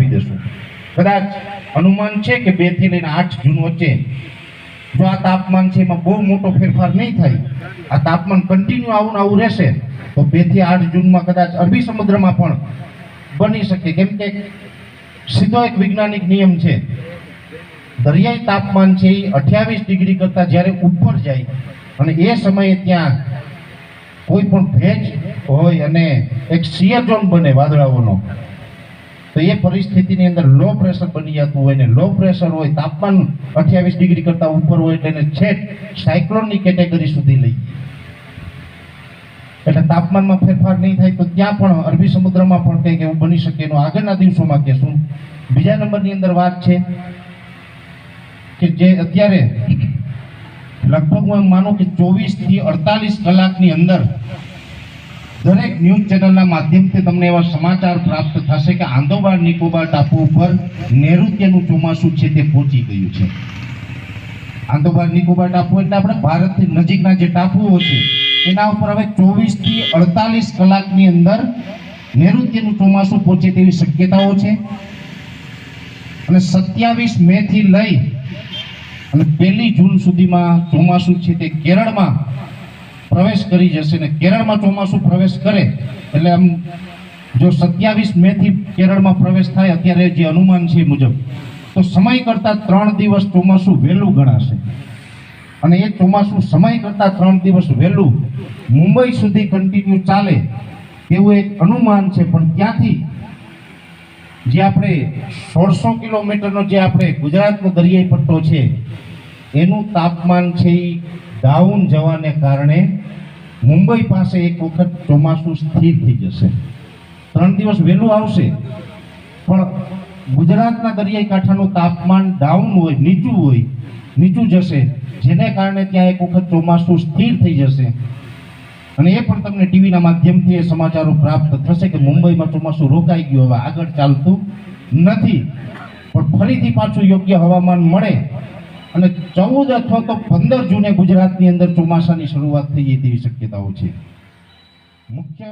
આપી દેશું. કદાચ અનુમાન છે કે બેથી લઈને આઠ જૂન વચ્ચે જો આ તાપમાન છે એમાં બહુ મોટો ફેરફાર નહીં થાય, આ તાપમાન કન્ટિન્યુ આવું આવું રહેશે, તો બેથી આઠ જૂનમાં કદાચ અરબી સમુદ્રમાં પણ બની શકે. કેમ કે સીધો એક વૈજ્ઞાનિક નિયમ છે, દરિયાઈ તાપમાન છે એ અઠ્યાવીસ ડિગ્રી કરતાં જ્યારે ઉપર જાય અને એ સમયે ત્યાં કોઈ પણ ભેજ હોય અને એક સિયર ઝોન બને વાદળાઓનો તો એ પરિસ્થિતિની અંદર લો પ્રેશર બની જતું હોય ને લો પ્રેશર હોય, તાપમાન અઠ્યાવીસ ડિગ્રી કરતાં ઉપર હોય એટલે છેક સાયક્લોનની કેટેગરી સુધી લઈ. એટલે તાપમાનમાં ફેરફાર નહીં થાય તો ત્યાં પણ અરબી સમુદ્રમાં પણ કંઈક એવું બની શકે એનું આગળના દિવસોમાં કહેશું બીજા નંબરની અંદર વાત છે કે જે અત્યારે લગભગ હું માનું કે ચોવીસથી અડતાલીસ કલાકની અંદર દરેક ન્યૂઝ ચેનલના માધ્યમથી તમને એવા સમાચાર પ્રાપ્ત થશે કે આંદોબાર, નિકોબાર, ટાપુ ઉપર નૈઋત્યનું ચોમાસું છે તે પહોંચી ગયું છે. આંદોબાર, નિકોબાર, ટાપુ એટલે આપણે ભારતથી નજીકના જે ટાપુઓ છે, એના ઉપર હવે ચોવીસથી અડતાલીસ કલાકની અંદર નૈઋત્યનું ચોમાસું પહોંચે તેવી શક્યતાઓ છે. અને સત્યાવીસ મે થી લઈ અને પહેલી જૂન સુધીમાં ચોમાસું છે તે કેરળમાં પ્રવેશ કરી જશે ને કેરળમાં ચોમાસું પ્રવેશ કરે, એટલે આમ જો સત્યાવીસ મે થી કેરળમાં પ્રવેશ થાય, અત્યારે જે અનુમાન છે મુજબ, તો સમય કરતાં ત્રણ દિવસ ચોમાસું વહેલું ગણાશે. અને એ ચોમાસું સમય કરતાં ત્રણ દિવસ વહેલું, મુંબઈ સુધી કન્ટિન્યુ ચાલે, એવું એક અનુમાન છે. પણ ત્યાંથી જે આપણે સોળસો કિલોમીટરનો જે આપણે ગુજરાતનો દરિયાઈ પટ્ટો છે એનું તાપમાન છે એ ડાઉન જવાને કારણે મુંબઈ પાસે એક વખત ચોમાસું સ્થિર થઈ જશે. ત્રણ દિવસ વહેલું આવશે, પણ ગુજરાતના દરિયાઈ કાંઠાનું તાપમાન ડાઉન હોય, નીચું હોય, નીચું જશે, જેને કારણે ત્યાં એક વખત ચોમાસું સ્થિર થઈ જશે. અને એ પણ તમને ટીવીના માધ્યમથી એ સમાચારો પ્રાપ્ત થશે કે મુંબઈમાં ચોમાસું રોકાઈ ગયું, હવે આગળ ચાલતું નથી. પણ ફરીથી પાછું યોગ્ય હવામાન મળે અને ચૌદ અથવા તો પંદર જૂને ગુજરાતની અંદર ચોમાસાની શરૂઆત થઈ એ તેવી શક્યતાઓ છે. મુખ્ય